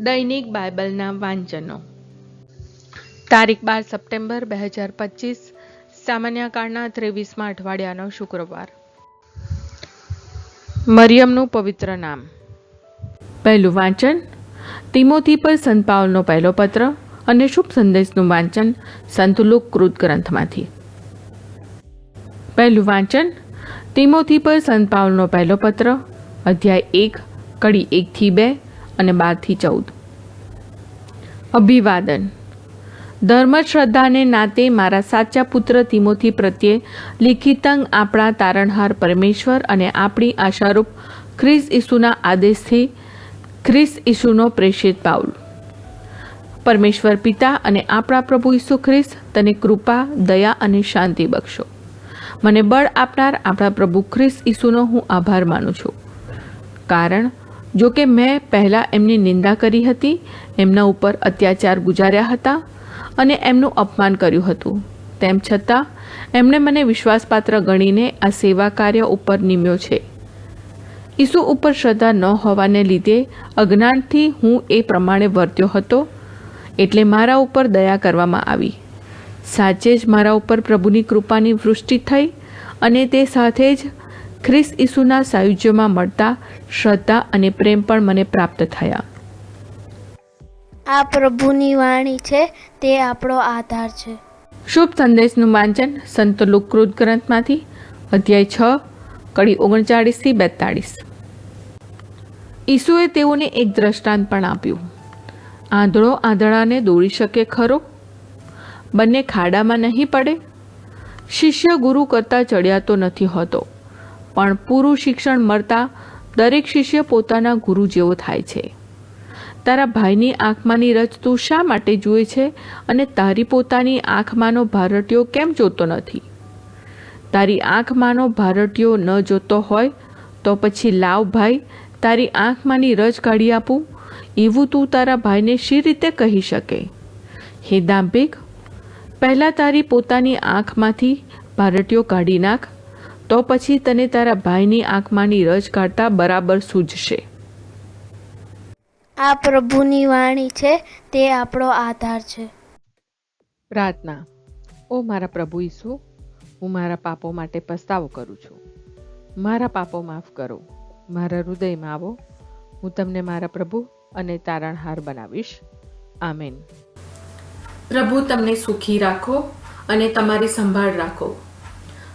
દૈનિક બાઇબલના વાંચનો. તારીખ બાર સપ્ટેમ્બર બે હજાર પચીસ, સામાન્ય કાળના ત્રેવીસમાં અઠવાડિયાનો શુક્રવાર. મરિયમનું પવિત્ર નામ. પહેલું વાંચન, તિમોથી પર સંત પાવલનો પહેલો પત્ર અને શુભ સંદેશનું વાંચન સંત લુક કૃત ગ્રંથમાંથી. પહેલું વાંચન, તિમોથી પર સંત પાવલનો પહેલો પત્ર, અધ્યાય એક, કડી એકથી બે અને બારથી ચૌદ. અભિવાદન. ધર્મ શ્રદ્ધાને નાતે મારા સાચા પુત્ર તિમોથી પ્રત્યે લિખિતંગ આપણા તારણહાર પરમેશ્વર અને આપણી આશારૂપ ખ્રિસ ઈસુના આદેશથી ખ્રિસ ઈસુનો પ્રેષિત પાઉલ. પરમેશ્વર પિતા અને આપણા પ્રભુ ઈસુ ખ્રિસ્ત તને કૃપા, દયા અને શાંતિ બક્ષો. મને બળ આપનાર આપણા પ્રભુ ખ્રિસ ઈસુનો હું આભાર માનું છું. કારણ જો કે મેં પહેલાં એમની નિંદા કરી હતી, એમના ઉપર અત્યાચાર ગુજાર્યા હતા અને એમનું અપમાન કર્યું હતું. તેમ છતાં, એમણે મને વિશ્વાસપાત્ર ગણીને આ સેવા કાર્ય ઉપર નિમ્યો છે. ઈસુ ઉપર શ્રદ્ધા ન હોવાને લીધે અજ્ઞાનથી હું એ પ્રમાણે વર્ત્યો હતો, એટલે મારા ઉપર દયા કરવામાં આવી. સાચે જ મારા ઉપર પ્રભુની કૃપાની વૃષ્ટિ થઈ અને તે સાથે જ ખ્રિસ ઈસુના સાયુજ્યમાં મળતા શ્રદ્ધા અને પ્રેમ પણ મને પ્રાપ્ત થયા. આ પ્રભુની વાણી છે તે આપણો આધાર છે. શુભ સંદેશનું વાંચન સંત લુકૃત ગ્રંથમાંથી અધ્યાય છ કડી ઓગણચાળીસથી બેતાળીસ. ઈસુએ તેઓને એક દ્રષ્ટાંત પણ આપ્યું. આંધળો આંધળાને દોરી શકે ખરો? બંને ખાડામાં નહીં પડે? શિષ્ય ગુરુ કરતાં ચડિયાતો નથી હોતો. પણ પૂરું શિક્ષણ મળતા દરેક શિષ્ય પોતાના ગુરુ જેવો થાય છે. તારા ભાઈની આંખમાંની રચ તું શા માટે જુએ છે અને તારી પોતાની આંખમાંનો ભારટીયો કેમ જોતો નથી? તારી આંખમાંનો ભારટીયો ન જોતો હોય તો પછી લાવ ભાઈ, તારી આંખમાંની રજ કાઢી આપું. એવું તું તારા ભાઈને શી રીતે કહી શકે? હે દાંભિક, પહેલાં તારી પોતાની આંખમાંથી ભારટીયો કાઢી નાખ. તો પછી તને તારા ભાઈની આંખમાંની રજ કાઢતા બરાબર સૂઝશે આ પ્રભુની વાણી છે તે આપણો આધાર છે. પ્રાર્થના. ઓ મારા પ્રભુ ઈસુ હું મારા પાપો માટે પસ્તાવો કરું છું. મારા પાપો માફ કરો. મારા હૃદયમાં આવો. હું તમને મારા પ્રભુ અને તારણહાર બનાવીશ. આમેન. પ્રભુ તમને સુખી રાખો અને તમારી સંભાળ રાખો.